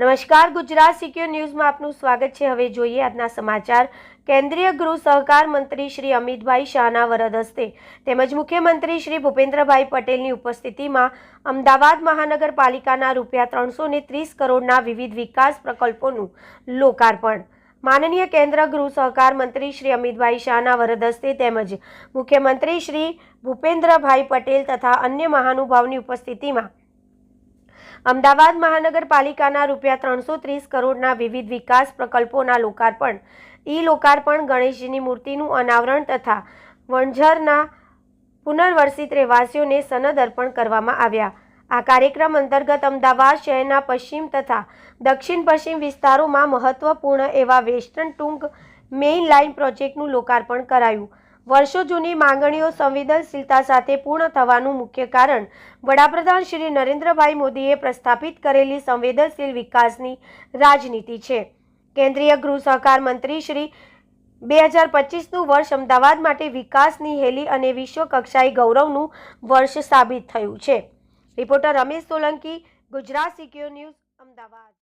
નમસ્કાર, ગુજરાત સિક્યોર ન્યૂઝમાં આપનું સ્વાગત છે. હવે જોઈએ આજના સમાચાર. કેન્દ્રીય ગૃહ સહકાર મંત્રી શ્રી અમિતભાઈ શાહના વરદ હસ્તે તેમજ મુખ્યમંત્રી શ્રી ભૂપેન્દ્રભાઈ પટેલની ઉપસ્થિતિમાં અમદાવાદ મહાનગરપાલિકાના રૂપિયા ત્રણસો ત્રીસ કરોડના વિવિધ વિકાસ પ્રકલ્પોનું લોકાર્પણ. માનનીય કેન્દ્ર ગૃહ સહકાર મંત્રી શ્રી અમિતભાઈ શાહના વરદ હસ્તે તેમજ મુખ્યમંત્રી શ્રી ભૂપેન્દ્રભાઈ પટેલ તથા અન્ય મહાનુભાવની ઉપસ્થિતિમાં અમદાવાદ મહાનગરપાલિકાના રૂપિયા ત્રણસો ત્રીસ કરોડના વિવિધ વિકાસ પ્રકલ્પોના લોકાર્પણ. ઈ લોકાર્પણ ગણેશજીની મૂર્તિનું અનાવરણ તથા વણઝરના પુનર્વસિત રહેવાસીઓને સનદ અર્પણ કરવામાં આવ્યા. આ કાર્યક્રમ અંતર્ગત અમદાવાદ શહેરના પશ્ચિમ તથા દક્ષિણ પશ્ચિમ વિસ્તારોમાં મહત્વપૂર્ણ એવા વેસ્ટર્ન ટુંક મેઇન લાઇન પ્રોજેક્ટનું લોકાર્પણ કરાયું. વર્ષો જૂની માંગણીઓ સંવેદનશીલતા સાથે પૂર્ણ થવાનું મુખ્ય કારણ વડાપ્રધાન શ્રી નરેન્દ્રભાઈ મોદીએ પ્રસ્થાપિત કરેલી સંવેદનશીલ વિકાસની રાજનીતિ છે. કેન્દ્રીય ગૃહ સહકાર મંત્રી શ્રી બે હજાર પચીસનું વર્ષ અમદાવાદ માટે વિકાસની હેલી અને વિશ્વ કક્ષાએ ગૌરવનું વર્ષ સાબિત થયું છે. Reporter Ramesh Solanki, Gujarat secure news, Ahmedabad.